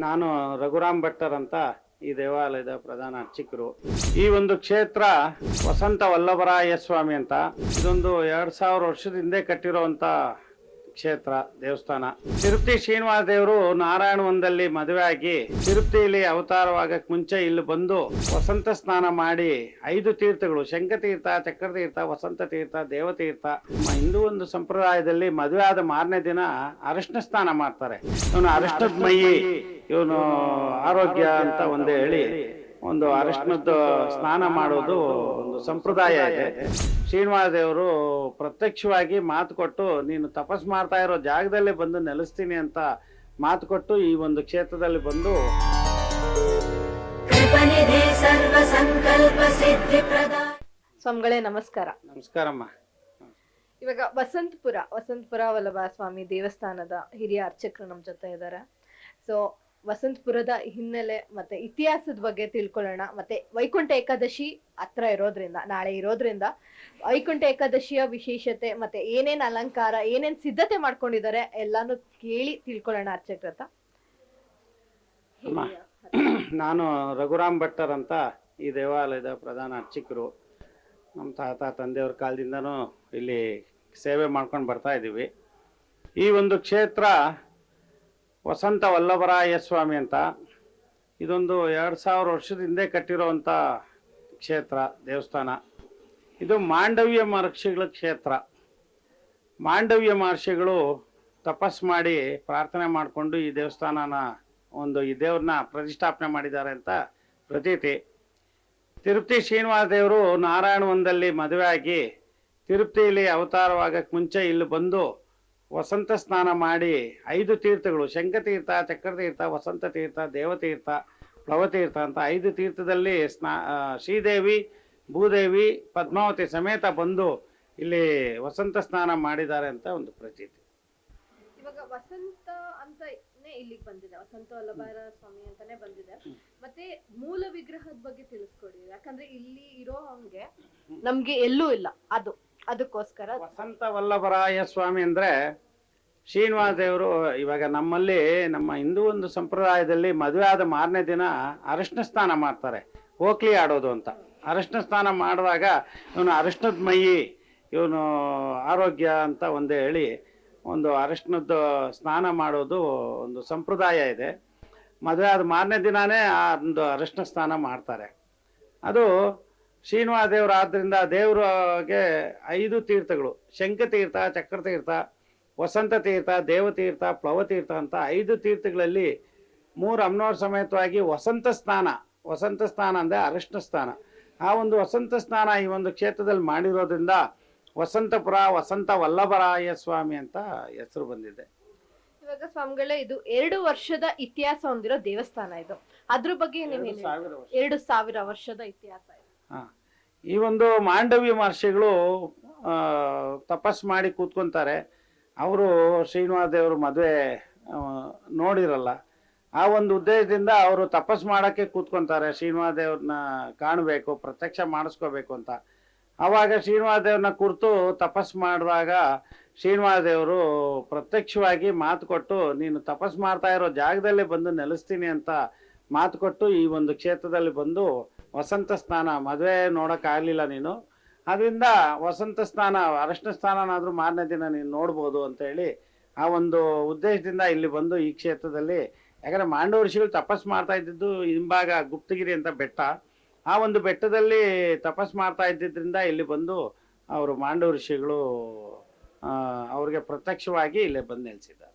ನಾನು ರಘುರಾಮ್ ಭಟ್ಟರ್ ಅಂತ ಈ ದೇವಾಲಯದ ಪ್ರಧಾನ ಅರ್ಚಕರು. ಈ ಒಂದು ಕ್ಷೇತ್ರ ವಸಂತ ವಲ್ಲಭರಾಯ ಸ್ವಾಮಿ ಅಂತ. ಇದೊಂದು ಎರಡ್ ಸಾವಿರ ವರ್ಷದ ಹಿಂದೆ ಕಟ್ಟಿರುವಂತ ಕ್ಷೇತ್ರ ದೇವಸ್ಥಾನ. ತಿರುಪತಿ ಶ್ರೀನಿವಾಸ ದೇವರು ನಾರಾಯಣವನದಲ್ಲಿ ಮದುವೆ ಆಗಿ ತಿರುಪತಿಯಲ್ಲಿ ಅವತಾರವಾಗಕ್ ಮುಂಚೆ ಇಲ್ಲಿ ಬಂದು ವಸಂತ ಸ್ನಾನ ಮಾಡಿ ಐದು ತೀರ್ಥಗಳು, ಶಂಖತೀರ್ಥ, ಚಕ್ರತೀರ್ಥ, ವಸಂತ ತೀರ್ಥ, ದೇವತೀರ್ಥ, ನಮ್ಮ ಹಿಂದೂ ಒಂದು ಸಂಪ್ರದಾಯದಲ್ಲಿ ಮದುವೆ ಆದ ಮಾರನೇ ದಿನ ಅರಿಶಿನ ಸ್ನಾನ ಮಾಡ್ತಾರೆ. ಇವನು ಅರಿಶಿನದ ಮೈ ಇವನು ಆರೋಗ್ಯ ಅಂತ ಒಂದು ಹೇಳಿ. ಒಂದು ಅರಿಶಿನದ ಸ್ನಾನ ಮಾಡೋದು ಒಂದು ಸಂಪ್ರದಾಯ ಇದೆ. ಶ್ರೀನಿವಾಸ ದೇವರು ಪ್ರತ್ಯಕ್ಷವಾಗಿ ಮಾತು ಕೊಟ್ಟು ನೀನು ತಪಸ್ ಮಾಡ್ತಾ ಇರೋ ಜಾಗದಲ್ಲೇ ಬಂದು ನೆಲೆಸ್ತೀನಿ ಅಂತ ಮಾತು ಕೊಟ್ಟು ಈ ಒಂದು ಕ್ಷೇತ್ರದಲ್ಲಿ ಬಂದು ಸ್ವಾಮಿಗಳೇ ನಮಸ್ಕಾರ. ನಮಸ್ಕಾರಮ್ಮ. ಇವಾಗ ವಸಂತಪುರ ವಸಂತಪುರ ವಲ್ಲಭ ಸ್ವಾಮಿ ದೇವಸ್ಥಾನದ ಹಿರಿಯ ಅರ್ಚಕರು ನಮ್ಮ ಜೊತೆ ಇದ್ದಾರೆ. ಸೊ ವಸಂತಪುರದ ಹಿನ್ನೆಲೆ ಮತ್ತೆ ಇತಿಹಾಸದ ಬಗ್ಗೆ ತಿಳ್ಕೊಳ್ಳೋಣ. ಮತ್ತೆ ವೈಕುಂಠ ಏಕಾದಶಿ ಹತ್ರ ಇರೋದ್ರಿಂದ, ನಾಳೆ ಇರೋದ್ರಿಂದ ವೈಕುಂಠ ಏಕಾದಶಿಯ ವಿಶೇಷತೆ ಮತ್ತೆ ಏನೇನ್ ಅಲಂಕಾರ, ಏನೇನ್ ಸಿದ್ಧತೆ ಮಾಡ್ಕೊಂಡಿದ್ದಾರೆ ಎಲ್ಲಾನು ಕೇಳಿ ತಿಳ್ಕೊಳ್ಳೋಣ ಅರ್ಚಕ್ರತ ನಾನು ರಘುರಾಮ್ ಭಟ್ಟರ್ ಅಂತ ಈ ದೇವಾಲಯದ ಪ್ರಧಾನ ಅರ್ಚಕರು. ನಮ್ಮ ತಾತ, ತಂದೆಯವ್ರ ಕಾಲದಿಂದನೂ ಇಲ್ಲಿ ಸೇವೆ ಮಾಡ್ಕೊಂಡು ಬರ್ತಾ ಇದ್ದೀವಿ ಈ ಒಂದು ಕ್ಷೇತ್ರ ವಸಂತ ವಲ್ಲಭರಾಯ ಸ್ವಾಮಿ ಅಂತ. ಇದೊಂದು ಎರಡು ಸಾವಿರ ವರ್ಷದ ಹಿಂದೆ ಕಟ್ಟಿರುವಂಥ ಕ್ಷೇತ್ರ, ದೇವಸ್ಥಾನ. ಇದು ಮಾಂಡವ್ಯ ಮಹರ್ಷಿಗಳ ಕ್ಷೇತ್ರ. ಮಾಂಡವ್ಯ ಮಹರ್ಷಿಗಳು ತಪಸ್ ಮಾಡಿ ಪ್ರಾರ್ಥನೆ ಮಾಡಿಕೊಂಡು ಈ ದೇವಸ್ಥಾನನ ಒಂದು ಈ ದೇವ್ರನ್ನ ಪ್ರತಿಷ್ಠಾಪನೆ ಮಾಡಿದ್ದಾರೆ ಅಂತ ಪ್ರತೀತಿ. ತಿರುಪ್ತಿ ಶ್ರೀನಿವಾಸ ದೇವರು ನಾರಾಯಣವನದಲ್ಲಿ ಮದುವೆ ಆಗಿ ತಿರುಪತಿಯಲ್ಲಿ ಅವತಾರವಾಗಕ್ಕೆ ಮುಂಚೆ ಇಲ್ಲಿ ಬಂದು ವಸಂತ ಸ್ನಾನ ಮಾಡಿ ಐದು ತೀರ್ಥಗಳು ಶಂಖತೀರ್ಥ ಚಕ್ರತೀರ್ಥ ವಸಂತ ತೀರ್ಥ ದೇವತೀರ್ಥ ಪ್ಲವತೀರ್ಥ ಅಂತ ಐದು ತೀರ್ಥದಲ್ಲಿ ಸ್ನಾ ಶ್ರೀದೇವಿ, ಭೂದೇವಿ, ಪದ್ಮಾವತಿ ಸಮೇತ ಬಂದು ಇಲ್ಲಿ ವಸಂತ ಸ್ನಾನ ಮಾಡಿದ್ದಾರೆ ಅಂತ ಒಂದು ಪ್ರತೀತಿ. ಇವಾಗ ವಸಂತ ಅಂತ ಇಲ್ಲಿಗೆ ಬಂದಿದೆ. ವಸಂತ ವಲ್ಲಭಾರ ಸ್ವಾಮಿ ಅಂತಾನೆ ಬಂದಿದೆ. ಮತ್ತೆ ಮೂಲ ವಿಗ್ರಹದ ಬಗ್ಗೆ ತಿಳಿಸ್ಕೊಡಿ. ಯಾಕಂದ್ರೆ ಇಲ್ಲಿ ಇರೋ ಹಂಗೆ ನಮ್ಗೆ ಎಲ್ಲೂ ಇಲ್ಲ. ಅದು ಅದಕ್ಕೋಸ್ಕರ ವಸಂತ ವಲ್ಲಭರಾಯ ಸ್ವಾಮಿ ಅಂದ್ರೆ ಶ್ರೀನಿವಾಸ ದೇವರು ಇವಾಗ ನಮ್ಮಲ್ಲಿ ನಮ್ಮ ಹಿಂದೂ ಒಂದು ಸಂಪ್ರದಾಯದಲ್ಲಿ ಮದುವೆ ಆದ ಮಾರನೇ ದಿನ ಅರಿಶಿನ ಸ್ನಾನ ಮಾಡ್ತಾರೆ ಓಕ್ಲಿ ಆಡೋದು ಅಂತ. ಅರಿಶಿನ ಸ್ನಾನ ಮಾಡಿದಾಗ ಇವನು ಅರಿಶಿನದ ಮೈ, ಇವನು ಆರೋಗ್ಯ ಅಂತ ಒಂದು ಹೇಳಿ ಒಂದು ಅರಿಶಿನದ ಸ್ನಾನ ಮಾಡೋದು ಒಂದು ಸಂಪ್ರದಾಯ ಇದೆ. ಮದುವೆ ಆದ ಮಾರನೇ ದಿನಾನೇ ಆ ಒಂದು ಅರಿಶಿನ ಸ್ನಾನ ಮಾಡ್ತಾರೆ. ಅದು ಶ್ರೀನಿವಾಸ ದೇವರು ಆದ್ದರಿಂದ ದೇವರಿಗೆ ಐದು ತೀರ್ಥಗಳು. ಶಂಖತೀರ್ಥ ಚಕ್ರತೀರ್ಥ ವಸಂತ ತೀರ್ಥ ದೇವತೀರ್ಥ ಪ್ಲವತೀರ್ಥ ಅಂತ ಐದು ತೀರ್ಥಗಳಲ್ಲಿ ಮೂರು ಅಮ್ನೋರ್ ಸಮೇತವಾಗಿ ವಸಂತ ಸ್ನಾನ. ವಸಂತ ಸ್ನಾನ ಅಂದರೆ ಅರಿಶಿನ ಸ್ನಾನ. ಆ ಒಂದು ವಸಂತ ಸ್ನಾನ ಈ ಒಂದು ಕ್ಷೇತ್ರದಲ್ಲಿ ಮಾಡಿರೋದ್ರಿಂದ ವಸಂತಪುರ ವಸಂತ ವಲ್ಲಭರಾಯ ಸ್ವಾಮಿ ಅಂತ ಹೆಸರು ಬಂದಿದೆ. ಇವಾಗ ಸ್ವಾಮಿಗಳೇ ಇದು ಎರಡು ವರ್ಷದ ಇತಿಹಾಸ ಹೊಂದಿರೋ ದೇವಸ್ಥಾನ ಇದು. ಅದ್ರ ಬಗ್ಗೆ ನೀವು ಎರಡು ಸಾವಿರ ವರ್ಷದ ಇತಿಹಾಸ. ಈ ಒಂದು ಮಾಂಡವಿ ಮಹರ್ಷಿಗಳು ತಪಸ್ ಮಾಡಿ ಕೂತ್ಕೊಂತಾರೆ. ಅವರು ಶ್ರೀನಿವಾಸ ದೇವರು ಮದುವೆ ನೋಡಿರಲ್ಲ. ಆ ಒಂದು ಉದ್ದೇಶದಿಂದ ಅವರು ತಪಸ್ ಮಾಡೋಕ್ಕೆ ಕೂತ್ಕೊಂತಾರೆ. ಶ್ರೀನಿವಾಸ ದೇವ್ರನ್ನ ಕಾಣಬೇಕು, ಪ್ರತ್ಯಕ್ಷ ಮಾಡಿಸ್ಕೋಬೇಕು ಅಂತ. ಆವಾಗ ಶ್ರೀನಿವಾಸ ದೇವ್ರನ್ನ ಕುರಿತು ತಪಸ್ ಮಾಡಿದಾಗ ಶ್ರೀನಿವಾಸ ದೇವರು ಪ್ರತ್ಯಕ್ಷವಾಗಿ ಮಾತು ಕೊಟ್ಟು, ನೀನು ತಪಸ್ ಮಾಡ್ತಾ ಇರೋ ಜಾಗದಲ್ಲೇ ಬಂದು ನೆಲೆಸ್ತೀನಿ ಅಂತ ಮಾತು ಕೊಟ್ಟು ಈ ಒಂದು ಕ್ಷೇತ್ರದಲ್ಲಿ ಬಂದು ವಸಂತ ಸ್ನಾನ, ಮದುವೆ ನೋಡೋಕ್ಕಾಗಲಿಲ್ಲ ನೀನು. ಅದರಿಂದ ವಸಂತ ಸ್ನಾನ, ಅರಶಿನ ಸ್ನಾನನಾದರೂ ಮಾರನೇ ದಿನ ನೀನು ನೋಡ್ಬೋದು ಅಂತ ಹೇಳಿ ಆ ಒಂದು ಉದ್ದೇಶದಿಂದ ಇಲ್ಲಿ ಬಂದು ಈ ಕ್ಷೇತ್ರದಲ್ಲಿ, ಯಾಕಂದರೆ ಮಾಂಡವ ಋಷಿಗಳು ತಪಸ್ ಮಾಡ್ತಾ ಇದ್ದಿದ್ದು ಹಿಂಭಾಗ ಗುಪ್ತಗಿರಿ ಅಂತ ಬೆಟ್ಟ. ಆ ಒಂದು ಬೆಟ್ಟದಲ್ಲಿ ತಪಸ್ ಮಾಡ್ತಾ ಇದ್ದಿದ್ದರಿಂದ ಇಲ್ಲಿ ಬಂದು ಅವರು ಮಾಂಡವ ಋಷಿಗಳು ಅವ್ರಿಗೆ ಪ್ರತ್ಯಕ್ಷವಾಗಿ ಇಲ್ಲೇ ಬಂದು ನೆಲೆಸಿದ್ದಾರೆ.